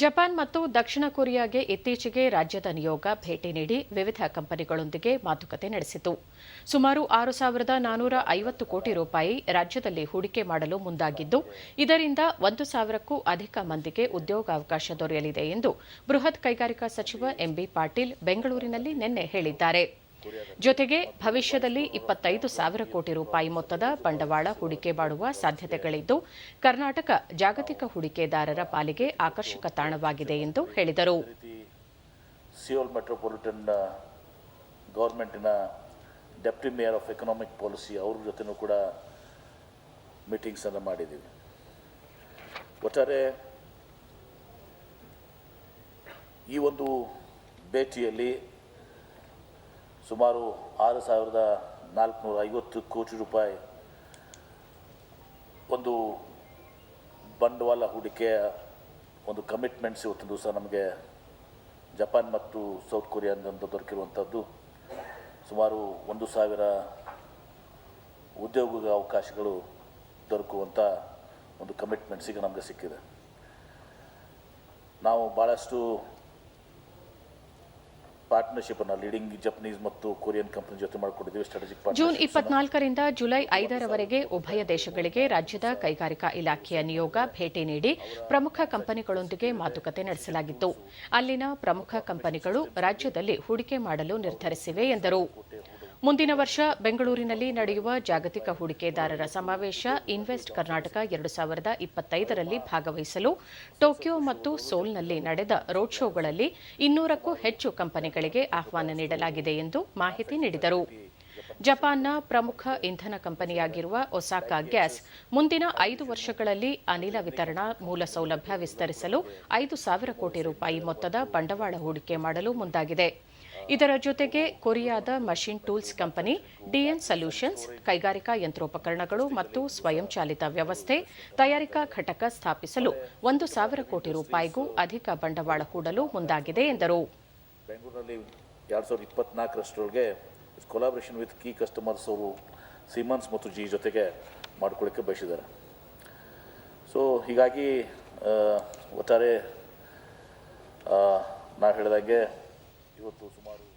Japan ಮತ್ತು ದಕ್ಷಿಣ ಕೊರಿಯಾಗೆ ಇತ್ತೀಚೆಗೆ ರಾಜ್ಯದ ನಿಯೋಗ ಭೇಟಿ ನೀಡಿ ವಿವಿಧ ಕಂಪನಿಗಳೊಂದಿಗೆ ಮಾತುಕತೆ ನಡೆಸಿತು. ಸುಮಾರು ಆರು ಸಾವಿರದ ನಾನೂರ ಐವತ್ತು ಕೋಟಿ ರೂಪಾಯಿ ರಾಜ್ಯದಲ್ಲಿ ಹೂಡಿಕೆ ಮಾಡಲು ಮುಂದಾಗಿದ್ದು, ಇದರಿಂದ ಒಂದು ಸಾವಿರಕ್ಕೂ ಅಧಿಕ ಮಂದಿಗೆ ಉದ್ಯೋಗಾವಕಾಶ ದೊರೆಯಲಿದೆ ಎಂದು ಬೃಹತ್ ಕೈಗಾರಿಕಾ ಸಚಿವ ಎಂಬಿ ಪಾಟೀಲ್ ಬೆಂಗಳೂರಿನಲ್ಲಿ ನಿನ್ನೆ ಹೇಳಿದ್ದಾರೆ. ಜೊತೆಗೆ ಭವಿಷ್ಯದಲ್ಲಿ ಇಪ್ಪತ್ತೈದು ಸಾವಿರ ಕೋಟಿ ರೂಪಾಯಿ ಮೊತ್ತದ ಬಂಡವಾಳ ಹೂಡಿಕೆ ಮಾಡುವ ಸಾಧ್ಯತೆಗಳಿದ್ದು, ಕರ್ನಾಟಕ ಜಾಗತಿಕ ಹೂಡಿಕೆದಾರರ ಪಾಲಿಗೆ ಆಕರ್ಷಕ ತಾಣವಾಗಿದೆ ಎಂದು ಹೇಳಿದರು. Seoul metropolitan ಗೌರ್ಮೆಂಟಿನ deputy mayor of economic policy ಅವ್ರ ಜೊತೆನೂ ಕೂಡ ಮೀಟಿಂಗ್ಸನ್ನು ಮಾಡಿದ್ದೀವಿ ಒಟ್ಟಾರೆ ಈ ಒಂದು ಭೇಟಿಯಲ್ಲಿ ಸುಮಾರು ಆರು ಸಾವಿರದ ನಾಲ್ಕುನೂರ ಐವತ್ತು ಕೋಟಿ ರೂಪಾಯಿ ಒಂದು ಬಂಡವಾಳ ಹೂಡಿಕೆಯ ಒಂದು ಕಮಿಟ್ಮೆಂಟ್ಸ್ ಇವತ್ತಿನ ದಿವಸ ನಮಗೆ ಜಪಾನ್ ಮತ್ತು ಸೌತ್ ಕೊರಿಯಾದಿಂದ ದೊರಕಿರುವಂಥದ್ದು. ಸುಮಾರು ಒಂದು ಸಾವಿರ ಉದ್ಯೋಗ ಅವಕಾಶಗಳು ದೊರಕುವಂಥ ಒಂದು ಕಮಿಟ್ಮೆಂಟ್ಸಿಗೆ ನಮಗೆ ಸಿಕ್ಕಿದೆ. ನಾವು ಭಾಳಷ್ಟು ಪಾರ್ಟ್ನರ್ಶಿಪ್ಪನ್ನು ಲೀಡಿಂಗ್ ಜಪನೀಸ್ ಮತ್ತು ಕೊರಿಯನ್ ಕಂಪನಿ ಜೊತೆ ಮಾಡಿಕೊಂಡಿದ್ದೀವಿ ಸ್ಟ್ರಾಟಜಿಕ್ ಜೂನ್ ಇಪ್ಪತ್ನಾಲ್ಕರಿಂದ ಜುಲೈ ಐದರವರೆಗೆ ಉಭಯ ದೇಶಗಳಿಗೆ ರಾಜ್ಯದ ಕೈಗಾರಿಕಾ ಇಲಾಖೆಯ ನಿಯೋಗ ಭೇಟಿ ನೀಡಿ ಪ್ರಮುಖ ಕಂಪನಿಗಳೊಂದಿಗೆ ಮಾತುಕತೆ ನಡೆಸಲಾಗಿತ್ತು. ಅಲ್ಲಿನ ಪ್ರಮುಖ ಕಂಪನಿಗಳು ರಾಜ್ಯದಲ್ಲಿ ಹೂಡಿಕೆ ಮಾಡಲು ನಿರ್ಧರಿಸಿವೆ ಎಂದರು. ಮುಂದಿನ ವರ್ಷ ಬೆಂಗಳೂರಿನಲ್ಲಿ ನಡೆಯುವ ಜಾಗತಿಕ ಹೂಡಿಕೆದಾರರ ಸಮಾವೇಶ ಇನ್ವೆಸ್ಟ್ ಕರ್ನಾಟಕ ಎರಡು ಸಾವಿರದ ಇಪ್ಪತ್ತೈದರಲ್ಲಿ ಭಾಗವಹಿಸಲು ಟೋಕಿಯೋ ಮತ್ತು ಸೋಲ್ನಲ್ಲಿ ನಡೆದ ರೋಡ್ ಶೋಗಳಲ್ಲಿ ಇನ್ನೂರಕ್ಕೂ ಹೆಚ್ಚು ಕಂಪನಿಗಳಿಗೆ ಆಹ್ವಾನ ನೀಡಲಾಗಿದೆ ಎಂದು ಮಾಹಿತಿ ನೀಡಿದರು. ಜಪಾನ್ನ ಪ್ರಮುಖ ಇಂಧನ ಕಂಪನಿಯಾಗಿರುವ ಒಸಾಕಾ ಗ್ಯಾಸ್ ಮುಂದಿನ ಐದು ವರ್ಷಗಳಲ್ಲಿ ಅನಿಲ ವಿತರಣಾ ಮೂಲಸೌಲಭ್ಯ ವಿಸ್ತರಿಸಲು ಐದು ಸಾವಿರ ಕೋಟಿ ರೂಪಾಯಿ ಮೊತ್ತದ ಬಂಡವಾಳ ಹೂಡಿಕೆ ಮಾಡಲು ಮುಂದಾಗಿದೆ. ಇದರ ಜೊತೆಗೆ ಕೊರಿಯಾದ machine tools company DN solutions, ಕೈಗಾರಿಕಾ ಯಂತ್ರೋಪಕರಣಗಳು ಮತ್ತು ಸ್ವಯಂಚಾಲಿತ ವ್ಯವಸ್ಥೆ ತಯಾರಿಕಾ ಘಟಕ ಸ್ಥಾಪಿಸಲು ಒಂದು ಸಾವಿರ ಕೋಟಿ ರೂಪಾಯಿಗೂ ಅಧಿಕ ಬಂಡವಾಳ ಹೂಡಲು ಮುಂದಾಗಿದೆ ಎಂದರು. ಬೆಂಗಳೂರಿನಲ್ಲಿ ಎರಡು ಸಾವಿರದ ಇಪ್ಪತ್ನಾಲ್ಕರಷ್ಟರೊಳಗೆ ಕೊಲಾಬ್ರೇಷನ್ ವಿತ್ ಕೀ ಕಸ್ಟಮರ್ಸ್ ಅವರು ಸೀಮನ್ಸ್ ಮತ್ತು ಜಿ ಜೊತೆಗೆ ಮಾಡ್ಕೊಳ್ಳಿಕ್ಕೆ ಬಯಸಿದ್ದಾರೆ. ಸೊ ಹೀಗಾಗಿ ಒಟ್ಟಾರೆ ನಾವು ಹೇಳಿದಂಗೆ ಇವತ್ತು ಸುಮಾರು